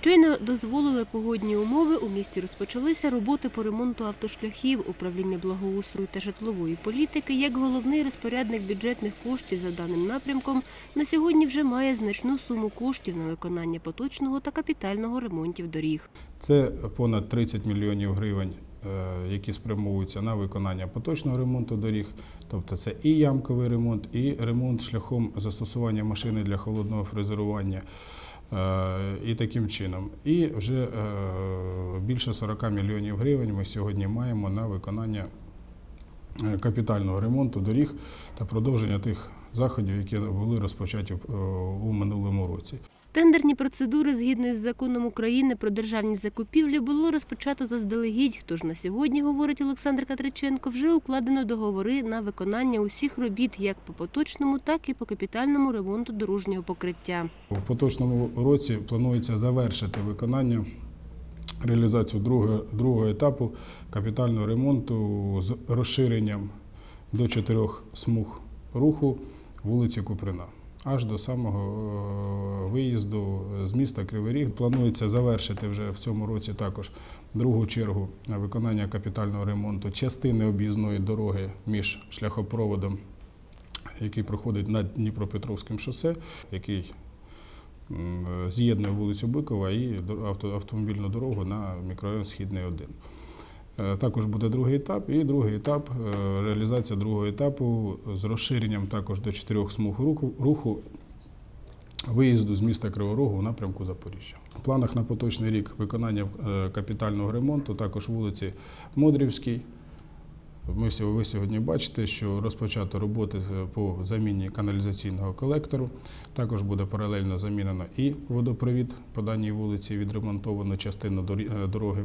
Щойно дозволили погодні умови. У місті розпочалися роботи по ремонту автошляхів. Управління благоустрою та житлової політики, як головний розпорядник бюджетних коштів за даним напрямком, на сьогодні вже має значну суму коштів на виконання поточного та капітального ремонтів доріг. Це понад 30 мільйонів гривень, е, які спрямовуються на виконання поточного ремонту доріг. Тобто це і ямковий ремонт, і ремонт шляхом застосування машини для холодного фрезерування. Е, І таким чином. І вже е, більше 40 мільйонів гривень ми сьогодні маємо на виконання е, капітального ремонту доріг та продовження тих заходів, які були розпочаті у минулому році. Тендерні процедури згідно із законом України про державні закупівлі було розпочато заздалегідь. Тож на сьогодні, говорить Олександр Катриченко, вже укладено договори на виконання усіх робіт як по поточному, так і по капітальному ремонту дорожнього покриття. У поточному році планується завершити виконання реалізацію другого, другого етапу капітального ремонту з розширенням до чотирьох смуг руху вулиці Куприна. Аж до самого е, виїзду з міста Кривий Ріг. Планується завершити вже в цьому році також другу чергу виконання капітального ремонту частини об'їзної дороги між шляхопроводом, який проходить над Дніпропетровським шосе, який з'єднує вулицю Бикова і автомобільну дорогу на мікрорайон Східний 1. Е, Також буде другий етап, і другий етап е, реалізація другого етапу з розширенням також до чотирьох смуг руху виїзду з міста Криворогу у напрямку Запоріжжя. В планах на поточний рік виконання е, капітального ремонту також вулиці Модрівській. Ви сьогодні бачите, що розпочато роботи е, по заміні каналізаційного колектору. Також буде паралельно замінено і водопровід по даній вулиці, відремонтовано частину е, дороги,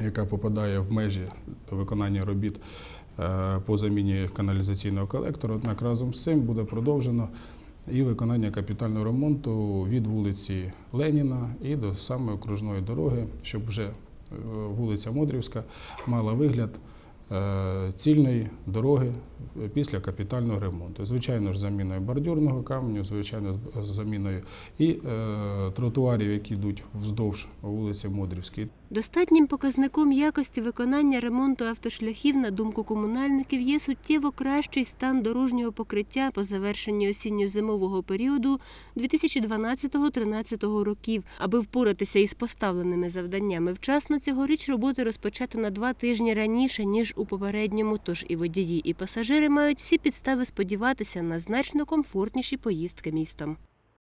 яка попадає в межі виконання робіт по заміні каналізаційного колектора. Однак разом з цим буде продовжено і виконання капітального ремонту від вулиці Леніна і до самої окружної дороги, щоб вже е, вулиця Модрівська мала вигляд цільної дороги е, після капітального ремонту. Звичайно ж, заміною бордюрного каменю, звичайно, з заміною і е, тротуарів, які йдуть вздовж вулиці Модрівської. Достатнім показником якості виконання ремонту автошляхів, на думку комунальників, є суттєво кращий стан дорожнього покриття по завершенні осінньо-зимового періоду 2012-2013 років. Аби впоратися із поставленими завданнями вчасно, цьогоріч роботи розпочато на два тижні раніше, ніж у попередньому, тож і водії, і пасажири мають всі підстави сподіватися на значно комфортніші поїздки містом.